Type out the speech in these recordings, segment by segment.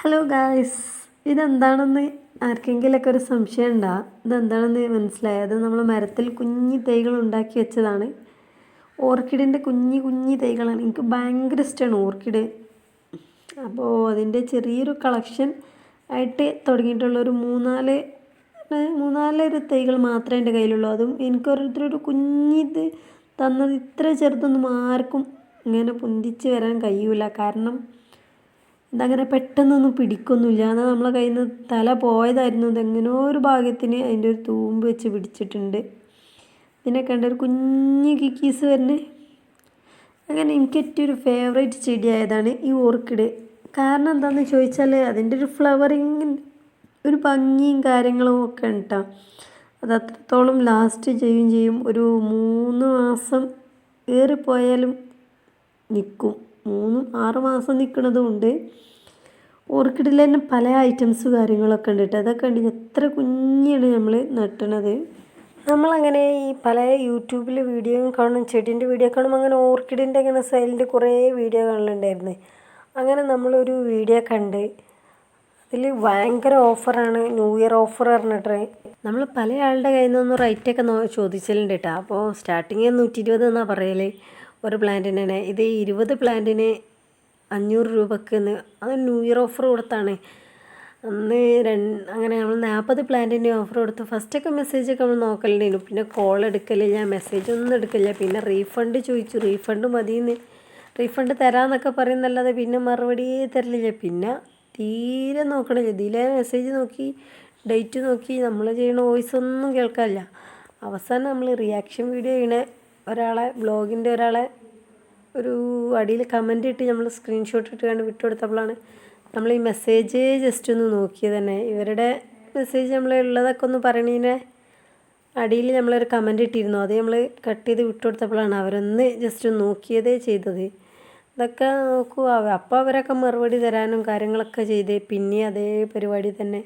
Hello guys ഇതെന്താണെന്ന് ആർക്കെങ്കിലൊക്കെ ഒരു സംശയം ഉണ്ടാ ഇതെന്താണെന്ന് മനസ്സിലായത് നമ്മൾ മരത്തിൽ കുഞ്ഞി തൈകൾ ഉണ്ടാക്കി വെച്ചതാണ്. ഓർക്കിഡിന്റെ കുഞ്ഞി കുഞ്ഞി തൈകളാണ്. എനിക്ക് ഭയങ്കര ഇഷ്ടമാണ് ഓർക്കിഡ്. അപ്പോൾ അതിന്റെ ചെറിയൊരു കളക്ഷൻ ആയിട്ട് തുടങ്ങിയിട്ടുള്ള ഒരു മൂന്നാൽ മൂന്നാൽ മൂന്നാലൊരു തൈകൾ മാത്രമേ എന്റെ കയ്യിലുള്ളൂ. അതും എനിക്ക് ഓരോരുത്തരൊരു കുഞ്ഞിത് തന്നത് ഇത്ര ചെറുതൊന്നും ആർക്കും ഇങ്ങനെ പൊന്തിച്ച് വരാൻ കഴിയൂല. കാരണം ഇതങ്ങനെ പെട്ടെന്നൊന്നും പിടിക്കൊന്നുമില്ല. എന്നാൽ നമ്മളെ കയ്യിൽ നിന്ന് തല പോയതായിരുന്നു. ഇതെങ്ങനോ ഒരു ഭാഗ്യത്തിന് അതിന്റെ ഒരു തൂമ്പ് വെച്ച് പിടിച്ചിട്ടുണ്ട്. ഇതിനെ കണ്ട ഒരു കുഞ്ഞ് കിക്കീസ് വരുന്നത് അങ്ങനെ എനിക്ക് ഏറ്റവും ഒരു ഫേവറേറ്റ് ചെടിയായതാണ് ഈ ഓർക്കിഡ്. കാരണം എന്താണെന്ന് ചോദിച്ചാൽ അതിന്റെ ഒരു ഫ്ലവറിങ് ഒരു ഭംഗിയും കാര്യങ്ങളും ഒക്കെ ഉണ്ട് അത് അത്രത്തോളം ലാസ്റ്റ് ചെയ്യും ചെയ്യും. ഒരു മൂന്ന് മാസം ഏറിപ്പോയാലും നിൽക്കും മൂന്നും ആറ് മാസം നിൽക്കുന്നതും ഉണ്ട്. ഓർക്കിഡിൽ തന്നെ പല ഐറ്റംസ് കാര്യങ്ങളൊക്കെ ഉണ്ട് കേട്ടോ അതൊക്കെ ഉണ്ട് എത്ര കുഞ്ഞാണ് നമ്മൾ നട്ടണത്. നമ്മളങ്ങനെ ഈ പല യൂട്യൂബിൽ വീഡിയോ കാണും ചെടീന്റെ വീഡിയോ കാണും അങ്ങനെ ഓർക്കിഡിന്റെ അങ്ങനെ സൈലിന്റെ കുറേ വീഡിയോ കാണലുണ്ടായിരുന്നു. അങ്ങനെ നമ്മളൊരു വീഡിയോ കണ്ട്. അതിൽ ഭയങ്കര ഓഫറാണ് ന്യൂ ഇയർ ഓഫർ പറഞ്ഞിട്ട്. നമ്മൾ പല ആളുടെ കയ്യിൽ നിന്നൊന്ന് റേറ്റൊക്കെ നോ ചോദിച്ചിട്ടുണ്ട് കേട്ടോ അപ്പോൾ സ്റ്റാർട്ടിങ് നൂറ്റി ഇരുപത് എന്നാണ് പറയൽ ഒരു പ്ലാന്റിന് ഇത് ഇരുപത് പ്ലാന്റിന് അഞ്ഞൂറ് രൂപക്ക് അത് ന്യൂ ഇയർ ഓഫർ കൊടുത്താണ്. അന്ന് രണ്ട് അങ്ങനെ നമ്മൾ നാൽപ്പത് പ്ലാന്റിന്റെ ഓഫർ കൊടുത്തു. ഫസ്റ്റൊക്കെ മെസ്സേജൊക്കെ നമ്മൾ നോക്കലുണ്ടായിരുന്നു. പിന്നെ കോൾ എടുക്കലില്ല മെസ്സേജ് ഒന്നും എടുക്കില്ല പിന്നെ റീഫണ്ട് ചോദിച്ചു. റീഫണ്ട് മതിയെന്ന് റീഫണ്ട് തരാമെന്നൊക്കെ പറയുന്നല്ലാതെ പിന്നെ മറുപടി തരലില്ല. പിന്നെ തീരെ നോക്കണില്ല. ഇതിലെ മെസ്സേജ് നോക്കി ഡേറ്റ് നോക്കി നമ്മൾ ചെയ്യണ വോയിസ് ഒന്നും കേൾക്കാനില്ല. അവസാനം നമ്മൾ റിയാക്ഷൻ വീഡിയോ ചെയ്യണ ഒരാളെ ബ്ലോഗിന്റെ ഒരാളെ ഒരു അടിയിൽ കമന്റ് ഇട്ട് നമ്മൾ സ്ക്രീൻഷോട്ട് ഇട്ട് കണ്ട് വിട്ടു കൊടുത്തപ്പോഴാണ് നമ്മൾ ഈ മെസ്സേജ് ജസ്റ്റ് ഒന്ന് നോക്കിയത് തന്നെ. ഇവരുടെ മെസ്സേജ് നമ്മൾ ഉള്ളതൊക്കെ ഒന്ന് പറയണതിനെ അടിയിൽ നമ്മളൊരു കമന്റ് ഇട്ടിരുന്നു. അത് നമ്മൾ കട്ട് ചെയ്ത് വിട്ടു കൊടുത്തപ്പോഴാണ് അവരൊന്ന് ജസ്റ്റ് ഒന്ന് നോക്കിയതേ ചെയ്തത്. ഇതൊക്കെ നോക്കൂ അപ്പോൾ അവരൊക്കെ മറുപടി തരാനും കാര്യങ്ങളൊക്കെ ചെയ്ത്. പിന്നെ അതേ പരിപാടി തന്നെ.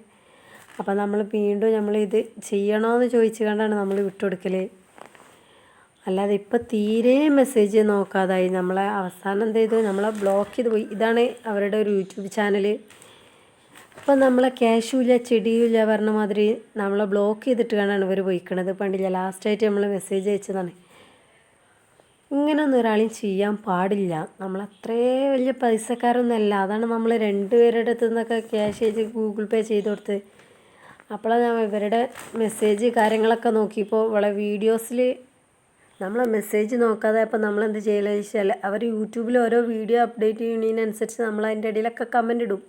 അപ്പോൾ നമ്മൾ വീണ്ടും നമ്മൾ ഇത് ചെയ്യണമെന്ന് ചോദിച്ചു കൊണ്ടാണ് നമ്മൾ വിട്ടുകൊടുക്കൽ അല്ലാതെ ഇപ്പം തീരെ മെസ്സേജ് നോക്കാതായി. നമ്മളെ അവസാനം എന്ത് ചെയ്തു? നമ്മളെ ബ്ലോക്ക് ചെയ്ത് പോയി. ഇതാണ് അവരുടെ ഒരു യൂട്യൂബ് ചാനൽ അപ്പം നമ്മളെ ക്യാഷും ഇല്ല ചെടിയും ഇല്ല പറഞ്ഞ മാതിരി നമ്മളെ ബ്ലോക്ക് ചെയ്തിട്ട് കാണാണ് ഇവർ പോയിക്കണത്. പണ്ടില്ല ലാസ്റ്റായിട്ട് നമ്മൾ മെസ്സേജ് അയച്ചതാണ്. ഇങ്ങനൊന്നും ഒരാളെയും ചെയ്യാൻ പാടില്ല. നമ്മൾ അത്രേ വലിയ പൈസക്കാരൊന്നുമല്ല അതാണ് നമ്മൾ രണ്ടുപേരുടെ അടുത്ത് നിന്നൊക്കെ ക്യാഷ് അയച്ച് ഗൂഗിൾ പേ ചെയ്ത് കൊടുത്ത്. അപ്പോഴാണ് ഞാൻ ഇവരുടെ മെസ്സേജ് കാര്യങ്ങളൊക്കെ നോക്കിയപ്പോൾ ഇവിടെ വീഡിയോസിൽ നമ്മൾ മെസ്സേജ് നോക്കാതെ അപ്പോൾ നമ്മൾ എന്ത് ചെയ്യലെന്ന് വെച്ചാൽ അവർ യൂട്യൂബിൽ ഓരോ വീഡിയോ അപ്ഡേറ്റ് ചെയ്യുന്നതിനനുസരിച്ച് നമ്മൾ അതിന്റെ ഇടയിലൊക്കെ കമന്റ് ഇടും.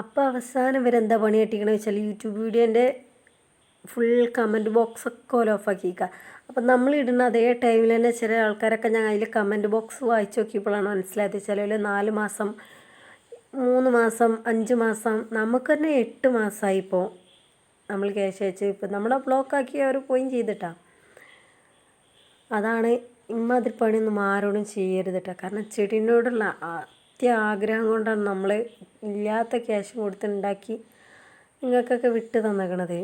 അപ്പോൾ അവസാനം ഇവരെന്താ പണി കെട്ടിക്കണമെന്ന് വെച്ചാൽ യൂട്യൂബ് വീഡിയോന്റെ ഫുൾ കമന്റ് ബോക്സ് ഒക്കെ ഓല ഓഫാക്കിക്കുക അപ്പം നമ്മൾ ഇടുന്ന അതേ ടൈമിൽ തന്നെ ചില ആൾക്കാരൊക്കെ ഞാൻ അതിൽ കമന്റ് ബോക്സ് വായിച്ച് നോക്കിയപ്പോഴാണ് മനസ്സിലായത്. ചിലവിൽ നാല് മാസം മൂന്ന് മാസം അഞ്ച് മാസം നമുക്ക് തന്നെ എട്ട് മാസമായി ഇപ്പോൾ നമ്മൾ ക്യാഷ് അയച്ച് ഇപ്പം നമ്മളെ ബ്ലോക്കാക്കി അവർ പോയും ചെയ്തിട്ടാണ് അതാണ് ഇമ്മാതിരി പണിയൊന്നും ആരോടും ചെയ്യരുത് കേട്ടോ കാരണം ചെടിനോടുള്ള അത്യ ആഗ്രഹം കൊണ്ടാണ് നമ്മൾ ഇല്ലാത്ത ക്യാഷ് കൊടുത്തുണ്ടാക്കി നിങ്ങൾക്കൊക്കെ വിട്ട് തന്നേക്കണത്.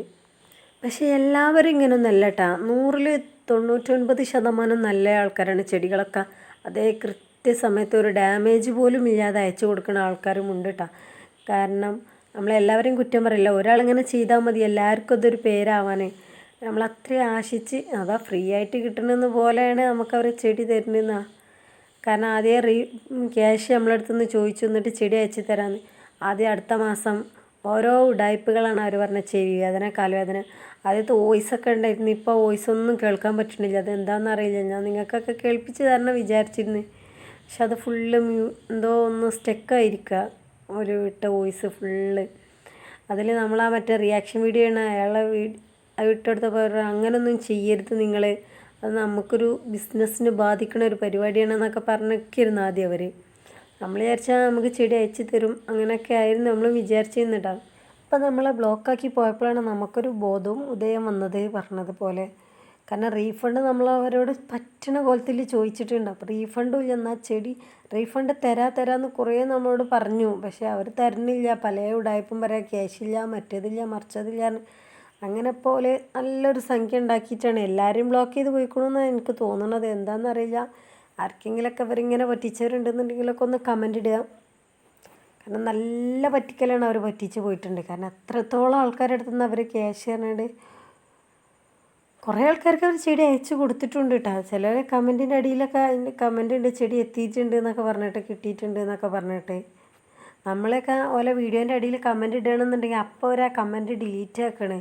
പക്ഷേ എല്ലാവരും ഇങ്ങനെയൊന്നല്ല കേട്ടോ നൂറിൽ തൊണ്ണൂറ്റൊൻപത് ശതമാനം നല്ല ആൾക്കാരാണ് ചെടികളൊക്കെ. അതേ കൃത്യസമയത്ത് ഒരു ഡാമേജ് പോലും ഇല്ലാതെ അയച്ചു കൊടുക്കുന്ന ആൾക്കാരും ഉണ്ട് കേട്ടോ കാരണം നമ്മളെല്ലാവരെയും കുറ്റം പറയില്ല. ഒരാളിങ്ങനെ ചെയ്താൽ മതി. എല്ലാവർക്കും അതൊരു പേരാവാനേ. നമ്മൾ അത്രയും ആശിച്ച് അതാ ഫ്രീ ആയിട്ട് കിട്ടണമെന്ന് പോലെയാണ് നമുക്ക് അവർ ചെടി തരുന്നതെന്നാ. കാരണം ആദ്യം റീ ക്യാഷ് നമ്മളടുത്ത് നിന്ന് ചോദിച്ചു എന്നിട്ട് ചെടി അയച്ചു തരാമെന്ന് ആദ്യം അടുത്ത മാസം ഓരോ ഉടായ്പകളാണ് അവർ പറഞ്ഞ ചെവി വേദന കാലുവേദന ആദ്യത്ത് വോയിസ് വോയിസൊക്കെ ഉണ്ടായിരുന്നു. ഇപ്പോൾ വോയിസ് ഒന്നും കേൾക്കാൻ പറ്റുന്നില്ല. അത് എന്താണെന്ന് അറിയില്ല. ഞാൻ നിങ്ങൾക്കൊക്കെ കേൾപ്പിച്ച് തരണം വിചാരിച്ചിരുന്നു. പക്ഷെ അത് ഫുള്ള് മ്യൂ എന്തോ ഒന്ന് സ്റ്റെക്കായിരിക്കുക ഒരു വിട്ട വോയിസ് ഫുള്ള്. അതിൽ നമ്മൾ ആ മറ്റേ റിയാക്ഷൻ വീഡിയോ ആണ്. അയാളെ വീ വിട്ടെടുത്തപ്പോൾ അങ്ങനൊന്നും ചെയ്യരുത് നിങ്ങൾ അത് നമുക്കൊരു ബിസിനസ്സിന് ബാധിക്കുന്ന ഒരു പരിപാടിയാണെന്നൊക്കെ പറഞ്ഞൊക്കെയായിരുന്നു ആദ്യം അവർ നമ്മൾ വിചാരിച്ചാൽ നമുക്ക് ചെടി അയച്ചു തരും അങ്ങനെയൊക്കെ ആയിരുന്നു നമ്മൾ വിചാരിച്ചിരുന്നിട്ടാണ് അപ്പോൾ നമ്മളെ ബ്ലോക്കാക്കി പോയപ്പോഴാണ് നമുക്കൊരു ബോധവും ഉദയം വന്നത് പറഞ്ഞതുപോലെ കാരണം റീഫണ്ട് നമ്മൾ അവരോട് പറ്റണ കോലത്തിൽ ചോദിച്ചിട്ടുണ്ട്. അപ്പോൾ റീഫണ്ടും ഇല്ല എന്നാൽ ചെടി റീഫണ്ട് തരാ തരാമെന്ന് കുറേ നമ്മളോട് പറഞ്ഞു. പക്ഷേ അവർ തരുന്നില്ല പല ഉടായ്പും പറയാം ക്യാഷില്ല മറ്റേതില്ല മറിച്ചതില്ല. അങ്ങനെ പോലെ നല്ലൊരു സംഖ്യ ഉണ്ടാക്കിയിട്ടാണ് എല്ലാവരും ബ്ലോക്ക് ചെയ്ത് പോയിക്കണമെന്നാണ് എനിക്ക് തോന്നുന്നത് എന്താണെന്നറിയില്ല ആർക്കെങ്കിലൊക്കെ അവരിങ്ങനെ പറ്റിച്ചവരുണ്ടെന്നുണ്ടെങ്കിലൊക്കെ ഒന്ന് കമന്റ് ഇടുക. കാരണം നല്ല പറ്റിക്കലാണ് അവർ പറ്റിച്ച് പോയിട്ടുണ്ട്. കാരണം എത്രത്തോളം ആൾക്കാരുടെ അടുത്ത് നിന്ന് അവർ ക്യാഷ് പറഞ്ഞിട്ട് കുറേ ആൾക്കാർക്ക് അവർ ചെടി അയച്ചു കൊടുത്തിട്ടുണ്ട് കേട്ടോ ചിലർ കമന്റിന്റെ അടിയിലൊക്കെ അതിന്റെ കമന്റ് ഉണ്ട് ചെടി എത്തിയിട്ടുണ്ട് എന്നൊക്കെ പറഞ്ഞിട്ട് കിട്ടിയിട്ടുണ്ട് എന്നൊക്കെ പറഞ്ഞിട്ട്. നമ്മളെയൊക്കെ ഓല വീഡിയോന്റെ അടിയിൽ കമന്റ് ഇടണമെന്നുണ്ടെങ്കിൽ അപ്പോൾ ഒരു ആ കമന്റ് ഡിലീറ്റ് ആക്കണേ.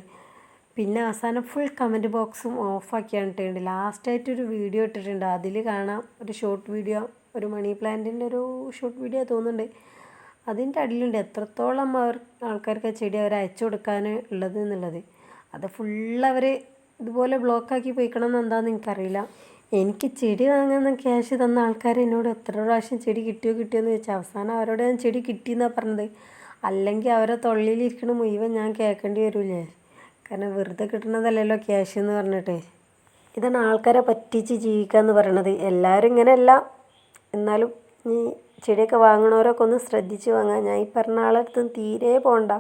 പിന്നെ അവസാനം ഫുൾ കമന്റ് ബോക്സും ഓഫാക്കിയാണ് ഇട്ടിട്ടുണ്ട് ലാസ്റ്റായിട്ട് ഒരു വീഡിയോ ഇട്ടിട്ടുണ്ട്. അതിൽ കാണാം ഒരു ഷോർട്ട് വീഡിയോ ഒരു മണി പ്ലാന്റിന്റെ ഒരു ഷോർട്ട് വീഡിയോ തോന്നുന്നുണ്ട്. അതിന്റെ അടിയിലുണ്ട്. എത്രത്തോളം അവർ ആൾക്കാർക്ക് ആ ചെടി അവർ അയച്ചു കൊടുക്കാൻ ഉള്ളത് എന്നുള്ളത്. അത് ഫുള്ള് അവർ ഇതുപോലെ ബ്ലോക്കാക്കി പോയിക്കണം എന്ന് എന്താണെന്ന് എനിക്കറിയില്ല. എനിക്ക് ചെടി വാങ്ങുന്ന ക്യാഷ് തന്ന ആൾക്കാർ എന്നോട് എത്ര പ്രാവശ്യം ചെടി കിട്ടിയോ കിട്ടിയോ എന്ന് ചോദിച്ചാൽ അവസാനം അവരോട് ഞാൻ ചെടി കിട്ടിയെന്നാണ് പറഞ്ഞത്. അല്ലെങ്കിൽ അവരെ തൊള്ളിയിലിരിക്കണ മുഴുവൻ ഞാൻ കേൾക്കേണ്ടി വരില്ലേ? കാരണം വെറുതെ കിട്ടുന്നതല്ലല്ലോ ക്യാഷ് എന്ന് പറഞ്ഞിട്ട്. ഇതാണ് ആൾക്കാരെ പറ്റിച്ച് ജീവിക്കുക എന്ന് പറയണത്. എല്ലാവരും ഇങ്ങനെയല്ല. എന്നാലും ഈ ചെടിയൊക്കെ വാങ്ങണവരൊക്കെ ഒന്ന് ശ്രദ്ധിച്ച് വാങ്ങാം. ഞാൻ ഈ പറഞ്ഞ ആളടുത്ത് തീരെ പോകണ്ട